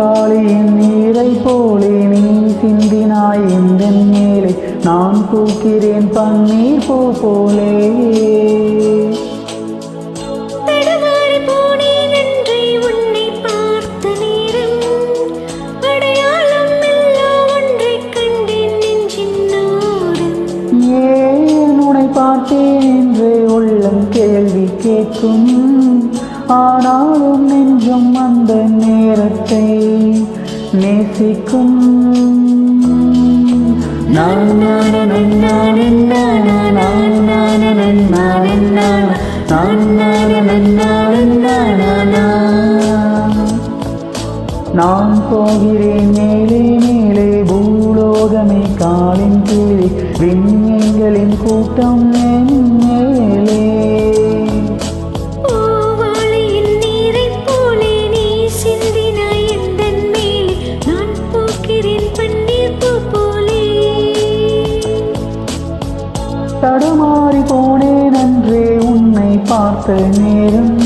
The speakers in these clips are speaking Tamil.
வாழியின் நீரை போலே நீ சிந்தினாய் எந்த மேலே. நான் பூக்கிறேன் பன்னீர் போ போலே. பார்த்தேன் என்று உள்ளம் கேள்வி கேட்கும்? ஆனாலும் நெஞ்சம் அந்த நேரத்தை நேசிக்கும் நான் நான் நான் நான் நான் நான் நான் நான் நான் நான் போகிறேன் மேலே மேலே பூலோகமே காலின் கீழே விண்மீன்களின் கூட்டம் என்ன தடுமாறி போனேன் அன்றே உன்னை பார்த்த நேரம்.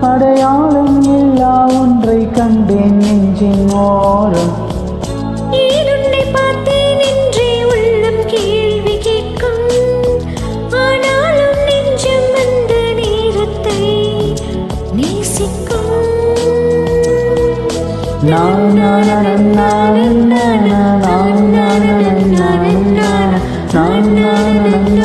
அடையாளம் எல்லா ஒன்றை கண்டேன் நெஞ்சின் ஓரம். நான் நான் நான் நான் na na na.